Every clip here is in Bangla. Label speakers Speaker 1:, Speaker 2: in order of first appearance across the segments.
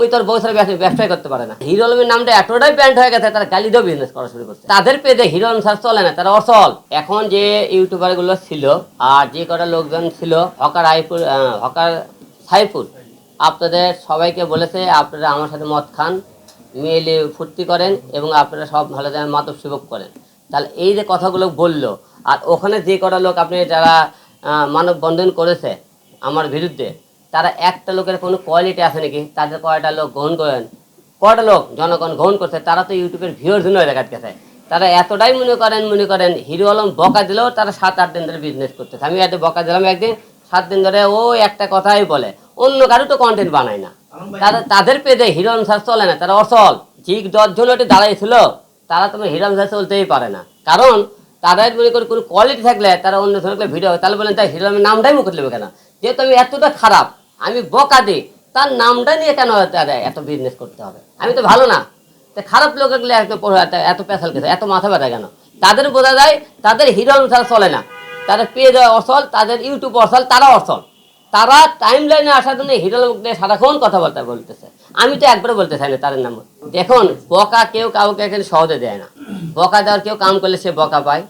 Speaker 1: ওই তোর বউ ছাড়া ব্যবসা- ব্যবসাই করতে পারে না। হিরো আলমের নামটা এতটাই প্যান্ট হয়ে গেছে, তারা গালি দিয়েও বিজনেস করা শুরু করছে। তাদের পেজে হিরো আলম স্যার চলে না, তারা অসল। এখন যে ইউটিউবারগুলো ছিল আর যে কটা লোকজন ছিল, হকার আইপুর হকার সাইফুল, আপনাদের সবাইকে বলেছে, আপনারা আমার সাথে মদ খান, মিলে ফুর্তি করেন এবং আপনারা সব ভালো জানেন, মাদক সেবক করেন। তাহলে এই যে কথাগুলো বলল, আর ওখানে যে কটা লোক আপনি যারা মানববন্ধন করেছে, আমার বিরুদ্ধে তারা একটা লোকের কোনো কোয়ালিটি আছে নাকি? তাদের কয়টা লোক গ্রহণ করেন? কয়টা লোক? জনগণ গ্রহণ করছে, তারা তো ইউটিউবের ভিউর জন্য দেখাচ্ছে তারা এতটাই মনে করেন মনে করেন, হিরো আলম বকা দিলেও তারা সাত, আট দিন ধরে বিজনেস করতেছে। আমি এত বকা দিলাম একদিন, সাত দিন ধরে ও একটা কথাই বলে, অন্য কারও তো কন্টেন্ট বানায় না। তারা, তাদের পেজে হিরো আলম স্যার চলে না, তারা অসল ঠিক দশজন ওটি দাঁড়াইছিল, তারা তোমার হিরো আলম স্যার চলতেই পারে না। কারণ তারা মনে করি কোনো কোয়ালিটি থাকলে, তারা অন্য ধরনের ভিডিও তাহলে বলেন তাই হিরো আলমের নামটাই মুখে নেবে কেন? যেহেতু আমি এতটা খারাপ আমি বকা দিই তার নামটা নিয়ে কেন এত বিজনেস করতে হবে? আমি তো ভালো না। তা খারাপ লোকগুলো এত এত- পেশাল কেন এত মাথা ব্যথা কেন? তাদের বোঝা যায়, তাদের হিরো ছাড়া চলে না। তাদের পেজ অসল, তাদের ইউটিউব অসল, তারা অসল। তারা টাইম লাইনে আসার জন্য হিরো আলমকে সারাক্ষণ কথাবার্তা বলতেছে। আমি তো একবারও বলতে চাই না তাদের নাম। দেখুন, বকা কেউ কাউকে এখানে সহজে দেয় না। বকা দেওয়ার কেউ কাম করলে সে বকা পায়।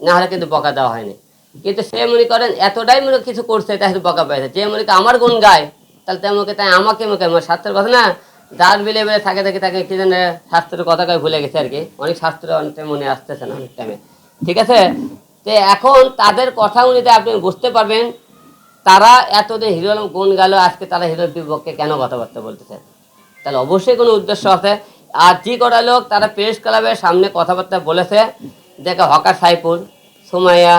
Speaker 1: না হলে কিন্তু বকা দেওয়া হয়নি। কিন্তু সে মনে করেন এতটাই মনে কিছু করছে তাই বকা পাইছে যে মনে আমার গুণ গায়, তাহলে তেমনকে তাই আমাকে মুখে আমার স্বাস্থ্যের কথা না, যার বিলে বেলে থাকে থাকে তাকে কি জানে স্বাস্থ্যের কথা কয়ে ভুলে গেছে আর কি। অনেক স্বাস্থ্য অনেক মনে আসতেছে না অনেক টাইমে ঠিক আছে? তো এখন তাদের কথা অনুযায়ী আপনি বুঝতে পারবেন, তারা এতদিন হিরো আলম গুণ গেল, আজকে তারা হিরোর বিপক্ষে কেন কথাবার্তা বলতেছে। তাহলে অবশ্যই কোনো উদ্দেশ্য আছে। আর যে কটা লোক তারা প্রেস ক্লাবের সামনে কথাবার্তা বলেছে, দেখে হকার সাইফুল, সুমাইয়া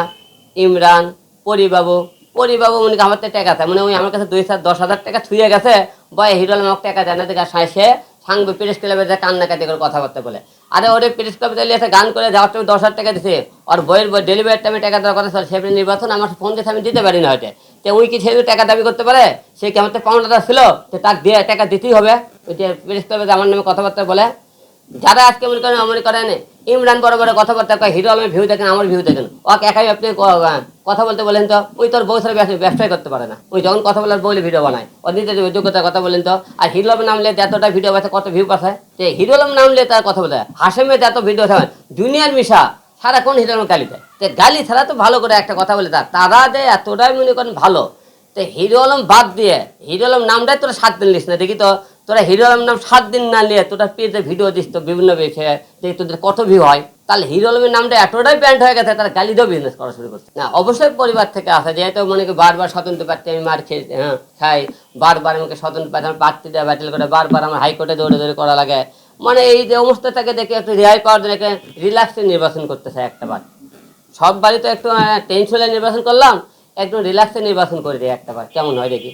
Speaker 1: ইমরান, পরিবাবু। পরিবাবু মনে আমার তো টাকা আছে। মানে ওই আমার কাছে দুই হাজার, দশ হাজার টাকা ছুঁয়ে গেছে। বা হিরো আলম আমাকে টাকা দেয় না, দেখে সে সাংবে প্রেস ক্লাবে যে কান্নাকাটি করে কথাবার্তা বলে। আরে, ওরে প্রেস ক্লাবে চালিয়ে এসে গান করে যাওয়ার টাইমে দশ হাজার টাকা দিছে। আর বইয়ের বই ডেলিভারি টাইমে টাকা দেওয়ার কথা ছিল নির্বাচন, আমার ফোন দিতে আমি দিতে পারি না হয়তো তো ওই কি সে যদি টাকা দাবি করতে পারে? সে কি আমার তো পাউন্ডার ছিল? তো তার দিয়ে টাকা দিতেই হবে। ওই যে প্রেস ক্লাবে আমার নামে কথাবার্তা বলে যারা আজকে মনে করেন মনে করেন, ইমরান বড় বড় কথাবার্তা কয়, হিরো আলমের ভিউ দেখেন, আমার ভিউ দেখেন। ওকে একাই আপনি কথা বলতে বলেন তো, ওই তোর বউ ছাড়া ব্যবসা- ব্যবসাই করতে পারে না। ওই যখন কথা বলার বলে ভিডিও বানায় ও নিজের যোগ্যতার কথা বলেন তো, আর হিরো আলম নামলে এতটা ভিডিও পাচ্ছে কত ভিউ পাঠায় যে হিরো আলম নামলে তার কথা বলে হাসেমে এত ভিডিও থাকে দুনিয়ার মিশা সারাক্ষণ হিরো আলম গালি দেয় তো গালি ছাড়া তো ভালো করে একটা কথা বলে তার, তারা যে এতটাই মনে করেন ভালো তো হিরো আলম বাদ দিয়ে, হিরো আলম নামটাই তোরা সাত দিন লিস না, দেখি তো তোরা হিরো আলম নাম সাত দিন না নিয়ে তোরা পেজে ভিডিও দিস তো বিভিন্ন বিষয়ে দেখি তোদের কত ভিউ হয়, তাহলে হিরো আলমের নামটা এতটাই ব্যান্ড হয়ে গেছে, তারা গালি দিয়েও বিজনেস করা শুরু করছে। না, অবশ্যই পরিবার থেকে আসে, যেহেতু মনে করি বারবার স্বতন্ত্র প্রার্থী আমি মার খেয়ে হ্যাঁ খাই বারবার আমাকে স্বতন্ত্র প্রার্থী, আমার প্রার্থী দেওয়া ব্যাটেল করে, বারবার আমার হাইকোর্টে দৌড়ে দৌড়ে করা লাগে। মানে এই যে অবস্থা থেকে দেখে একটু রেহাই পাওয়ার জন্য রিল্যাক্সে নির্বাচন করতে চাই একটা বার। সব বাড়ি তো একটু টেনশনে নির্বাচন করলাম, একটু রিল্যাক্সে নির্বাচন করে দিই একটা বার। কেমন হয় দেখি?